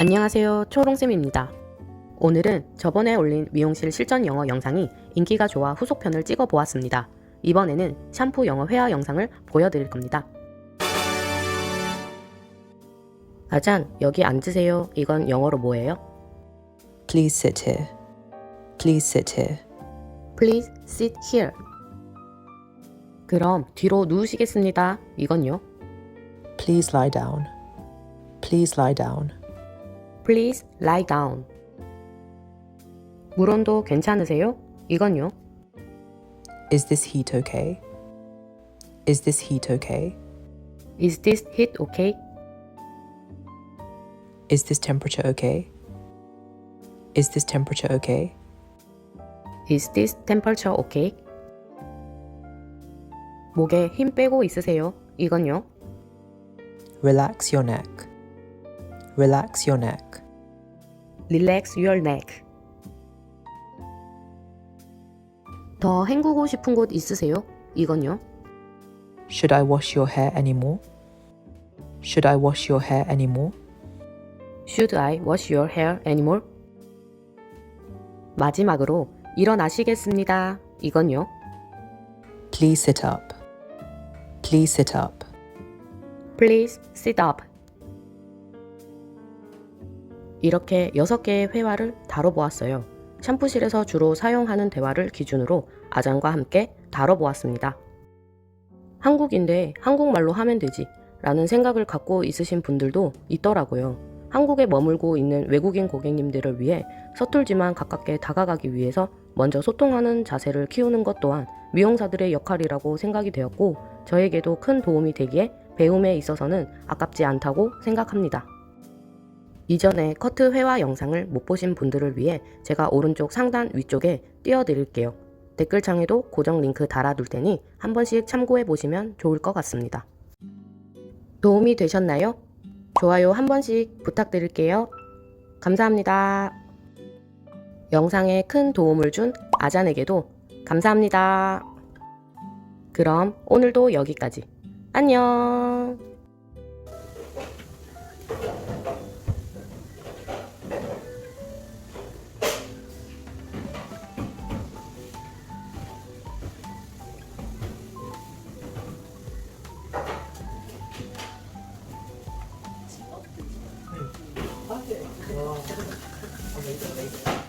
안녕하세요. 초롱쌤입니다. 오늘은 저번에 올린 미용실 실전 영어 영상이 인기가 좋아 후속편을 찍어 보았습니다. 이번에는 샴푸 영어 회화 영상을 보여드릴 겁니다. 아잔, 여기 앉으세요. 이건 영어로 뭐예요? Please sit here. Please sit here. Please sit here. 그럼 뒤로 누우시겠습니다. 이건요? Please lie down. Please lie down. Please lie down. 물 온도 괜찮으세요? 이건요? Is this heat okay? Is this heat okay? Is this heat okay? Is this temperature okay? Is this temperature okay? Is this temperature okay? 목에 힘 빼고 있으세요. 이건요? Relax your neck. Relax your neck. Relax your neck. 더 헹구고 싶은 곳 있으세요? 이건요? Should I wash your hair anymore? Should I wash your hair anymore? Should I wash your hair anymore? 마지막으로 일어나시겠습니다. 이건요? Please sit up. Please sit up. Please sit up. 이렇게 6개의 회화를 다뤄보았어요. 샴푸실에서 주로 사용하는 대화를 기준으로 아장과 함께 다뤄보았습니다. 한국인데 한국말로 하면 되지 라는 생각을 갖고 있으신 분들도 있더라고요. 한국에 머물고 있는 외국인 고객님들을 위해 서툴지만 가깝게 다가가기 위해서 먼저 소통하는 자세를 키우는 것 또한 미용사들의 역할이라고 생각이 되었고 저에게도 큰 도움이 되기에 배움에 있어서는 아깝지 않다고 생각합니다. 이전에 커트 회화 영상을 못 보신 분들을 위해 제가 오른쪽 상단 위쪽에 띄워드릴게요. 댓글창에도 고정 링크 달아둘 테니 한 번씩 참고해 보시면 좋을 것 같습니다. 도움이 되셨나요? 좋아요 한 번씩 부탁드릴게요. 감사합니다. 영상에 큰 도움을 준 아잔에게도 감사합니다. 그럼 오늘도 여기까지. 안녕. Okay, okay.